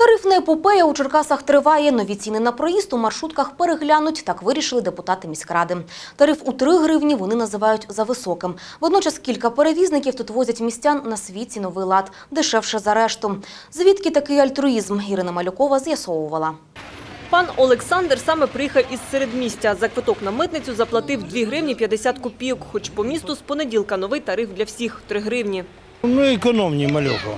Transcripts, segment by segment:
Тарифна епопея у Черкасах триває. Нові ціни на проїзд у маршрутках переглянуть. Так вирішили депутати міськради. Тариф у 3 гривні вони називають за високим. Водночас кілька перевізників тут возять містян на свій ціновий лад, дешевше за решту. Звідки такий альтруїзм Ірина Малюкова з'ясовувала. Пан Олександр саме приїхав із середмістя. За квиток на митницю заплатив 2 гривні 50 копійок, хоч по місту з понеділка новий тариф для всіх – 3 гривні. Ну, економні мальоха.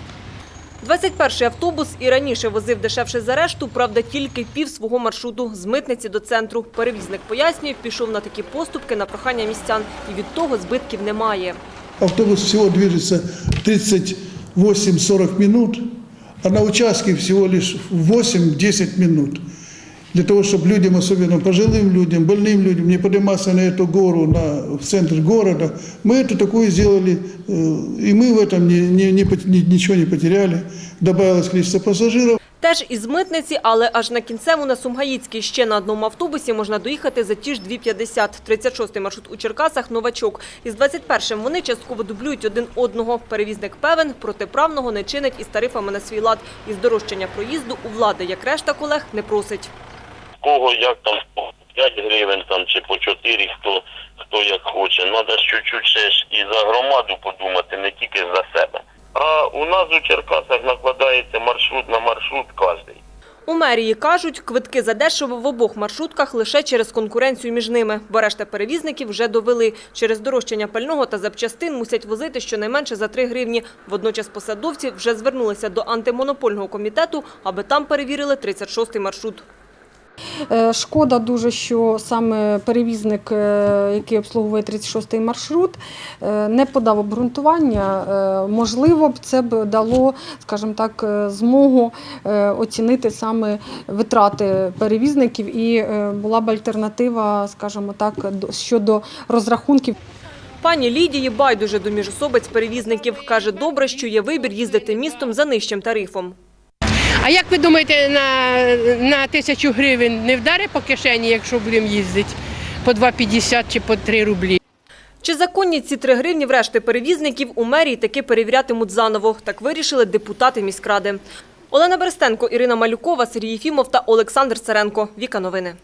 21-й автобус і раніше возив дешевше за решту, правда, тільки пів свого маршруту з митниці до центру. Перевізник пояснює, пішов на такі поступки на прохання містян, і від того збитків немає. Автобус всього движется 38-40 хвилин, а на участке всього лише 8-10 минут Для того, чтобы людям, особенно пожилым людям, больным людям, не подниматься на эту гору, на, в центр города, мы это такое сделали, э, и мы в этом не, не, не пот- ни- ничего не потеряли. Добавилось количество пассажиров. Теж із митниці, але аж на кінцеву на Сумгаїцькій ще на одному автобусі можна доїхати за ті ж 2,50. 36-й маршрут у Черкасах – новачок. Із 21-м вони частково дублюють один одного. Перевізник певен, протиправного не чинить із тарифами на свій лад. Із дорожчання проїзду у влади, як решта колег, не просить. кого як там по 5 гривень там чи по 4, хто, хто як хоче. Треба чуть-чуть ще ж і за громаду подумати, не тільки за себе. А у нас у Черкасах накладається маршрут на маршрут кожний. У мерії кажуть, квитки задешево в обох маршрутках лише через конкуренцію між ними, бо решта перевізників вже довели. Через дорожчання пального та запчастин мусять возити щонайменше за 3 гривні. Водночас посадовці вже звернулися до антимонопольного комітету, аби там перевірили 36-й маршрут. Е, Шкода дуже, що саме перевізник, е, який обслуговує 36-й маршрут, е, не подав обґрунтування. Можливо б це б дало, скажімо так, змогу оцінити саме витрати перевізників і була б альтернатива, скажімо так, щодо розрахунків. Пані Лідії байдуже до міжособиць перевізників. Каже, добре, що є вибір їздити містом за нижчим тарифом. А як ви думаєте, на, на тисячу гривень не вдаре по кишені, якщо будемо їздити по 2,50 чи по 3 рублі? Чи законні ці 3 гривні врешті перевізників у мерії таки перевірятимуть заново? Так вирішили депутати міськради. Олена Берестенко, Ірина Малюкова, Сергій Фімов та Олександр Царенко. Віка новини.